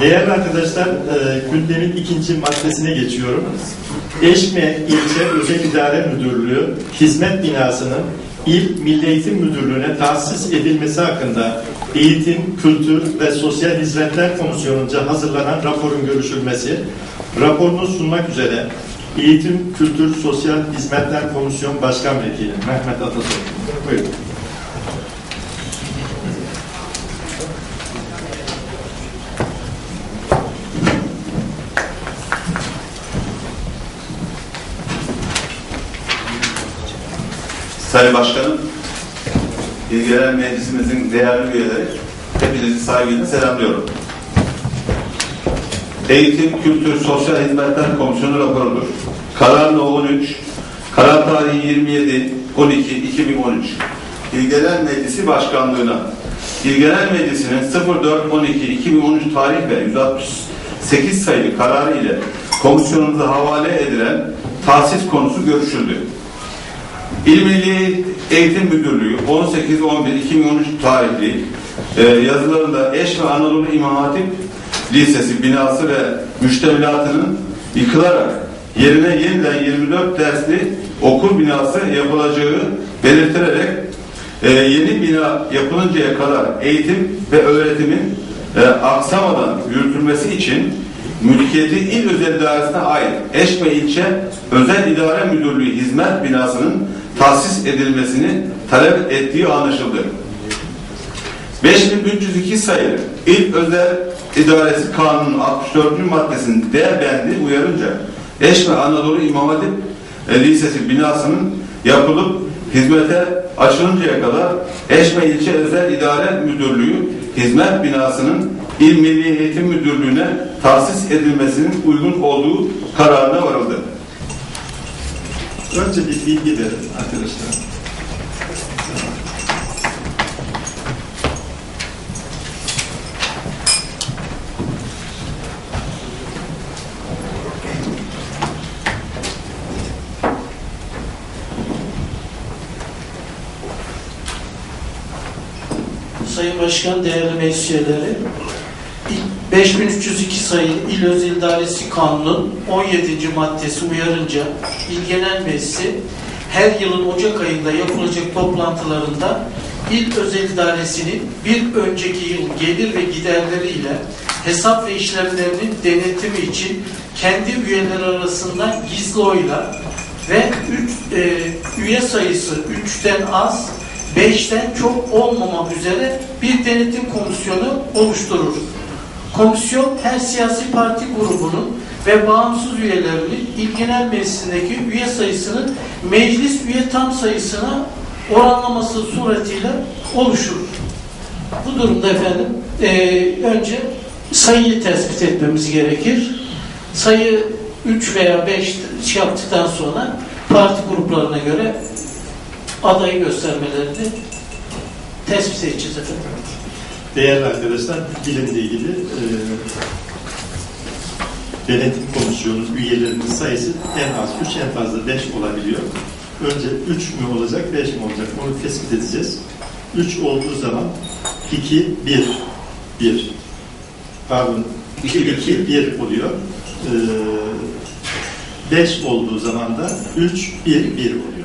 Değerli arkadaşlar, e, gündemin ikinci maddesine geçiyorum. Eşme İlçe Özel İdare Müdürlüğü Hizmet Binası'nın İl Milli Eğitim Müdürlüğü'ne tahsis edilmesi hakkında Eğitim, Kültür ve Sosyal Hizmetler Komisyonu'nca hazırlanan raporun görüşülmesi, raporunu sunmak üzere Eğitim, Kültür, Sosyal Hizmetler Komisyon Başkan Vekili Mehmet Atasoy. Buyurun. Sayın Başkanım, İlgilenen Meclisimizin değerli üyeleri, hepinizi saygıyla selamlıyorum. Eğitim, Kültür, Sosyal Hizmetler Komisyonu raporudur. Karar No 13, karar tarihi 27 12 2013. İlgilenen Meclisi Başkanlığına İlgilenen Meclisi'nin 04 12 2013 tarih ve 168 sayılı kararı ile komisyonunuza havale edilen tahsis konusu görüşüldü. İl Milli Eğitim Müdürlüğü 18-11-2013 tarihli e, yazılarında Eş ve Anadolu İmam Hatip Lisesi binası ve müştemilatının yıkılarak yerine yeniden 24 dersli okul binası yapılacağı belirtilerek e, yeni bina yapılıncaya kadar eğitim ve öğretimin e, aksamadan yürütülmesi için mülkiyeti il özel idaresine ait eş ve ilçe özel idare müdürlüğü hizmet binasının tahsis edilmesini talep ettiği anlaşıldı. 5302 sayılı İl Özel İdaresi Kanunu 64. maddesinin D bendi uyarınca Eş ve Anadolu İmam Hatip e, Lisesi binasının yapılıp hizmete açılıncaya kadar Eş ve İlçe Özel İdare Müdürlüğü hizmet binasının İl Milli Eğitim Müdürlüğü'ne tahsis edilmesinin uygun olduğu kararına. Önce bir bilgi verin arkadaşlar. Sayın Başkan, değerli meclis üyeleri, 5302 sayılı İl Özel İdaresi Kanunu'nun 17. maddesi uyarınca İl Genel Meclisi her yılın Ocak ayında yapılacak toplantılarında İl Özel İdaresi'nin bir önceki yıl gelir ve giderleriyle hesap ve işlemlerinin denetimi için kendi üyeleri arasında gizli oyla ve üç, e, üye sayısı 3'ten az 5'ten çok olmamak üzere bir denetim komisyonu oluşturur. Komisyon her siyasi parti grubunun ve bağımsız üyelerinin İl Genel Meclisi'ndeki üye sayısının meclis üye tam sayısına oranlaması suretiyle oluşur. Bu durumda efendim eee, önce sayıyı tespit etmemiz gerekir. Sayı 3 veya 5 şey yaptıktan sonra parti gruplarına göre adayı göstermelerini tespit edeceğiz efendim. Değerli arkadaşlar, bilimle ilgili e, denetim komisyonu üyelerinin sayısı en az 3, en fazla 5 olabiliyor. Önce 3 mü olacak, 5 mi olacak onu tespit edeceğiz. 3 olduğu zaman 2, 1, 1. Pardon, 2, 2, 1 oluyor. 5 olduğu zaman da 3, 1, 1 oluyor.